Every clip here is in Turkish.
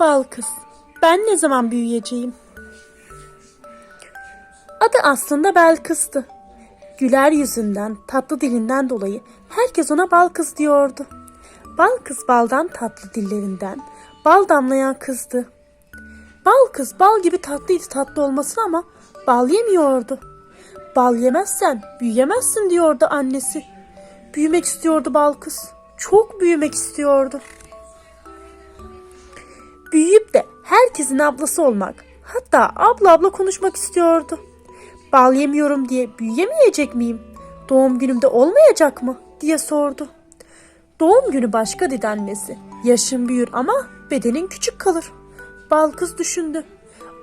Bal kız, ben ne zaman büyüyeceğim? Adı aslında Belkıs'tı. Güler yüzünden, tatlı dilinden dolayı herkes ona bal kız diyordu. Bal kız baldan tatlı dillerinden, bal damlayan kızdı. Bal kız bal gibi tatlıydı tatlı olmasına ama bal yemiyordu. Bal yemezsen büyüyemezsin diyordu annesi. Büyümek istiyordu bal kız. Çok büyümek istiyordu. Büyüyüp de herkesin ablası olmak, hatta abla abla konuşmak istiyordu. Bal yemiyorum diye büyüyemeyecek miyim? Doğum günümde olmayacak mı? diye sordu. Doğum günü başka dedi annesi. Yaşın büyür ama bedenin küçük kalır. Bal kız düşündü.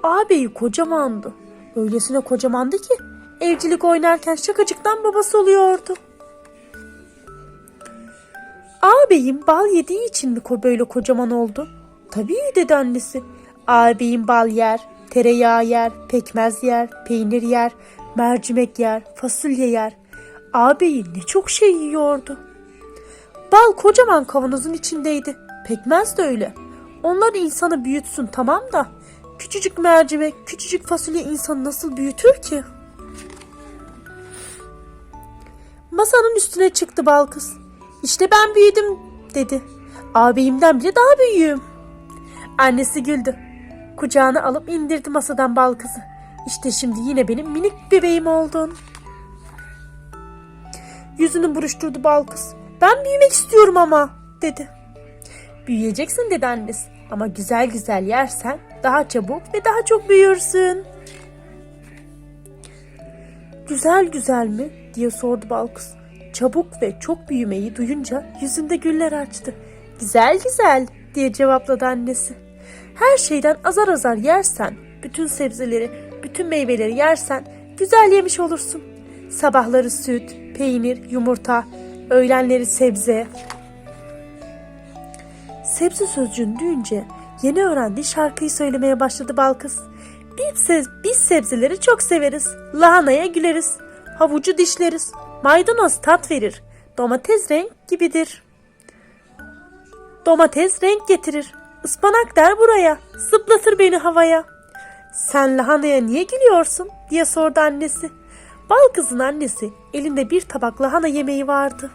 Ağabeyi kocamandı. Öylesine kocamandı ki evcilik oynarken şakacıktan babası oluyordu. Ağabeyim bal yediği için mi böyle kocaman oldu? Tabii dedi annesi. Ağabeyim bal yer, tereyağı yer, pekmez yer, peynir yer, mercimek yer, fasulye yer. Ağabeyim ne çok şey yiyordu. Bal kocaman kavanozun içindeydi. Pekmez de öyle. Onlar insanı büyütsün tamam da küçücük mercimek, küçücük fasulye insanı nasıl büyütür ki? Masanın üstüne çıktı bal kız. İşte ben büyüdüm dedi. Ağabeyimden bile daha büyüğüm. Annesi güldü. Kucağına alıp indirdi masadan bal kızı. İşte şimdi yine benim minik bebeğim oldun. Yüzünü buruşturdu bal kız. Ben büyümek istiyorum ama dedi. Büyüyeceksin dedi annesi. Ama güzel güzel yersen daha çabuk ve daha çok büyürsün. Güzel güzel mi diye sordu bal kız. Çabuk ve çok büyümeyi duyunca yüzünde güller açtı. Güzel güzel diye cevapladı annesi. Her şeyden azar azar yersen, bütün sebzeleri, bütün meyveleri yersen güzel yemiş olursun. Sabahları süt, peynir, yumurta, öğlenleri sebze. Sebze sözcüğünü duyunca yeni öğrendiği şarkıyı söylemeye başladı bal kız. Biz, biz sebzeleri çok severiz. Lahanaya güleriz. Havucu dişleriz. Maydanoz tat verir. Domates renk gibidir. Domates renk getirir. Ispanak der buraya. Zıplatır beni havaya. Sen lahanaya niye gülüyorsun diye sordu annesi. Bal kızın annesi elinde bir tabak lahana yemeği vardı.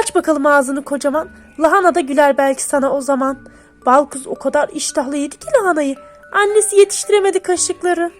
Aç bakalım ağzını kocaman. Lahana da güler belki sana o zaman. Bal kız o kadar iştahlı yedi ki lahanayı. Annesi yetiştiremedi kaşıkları.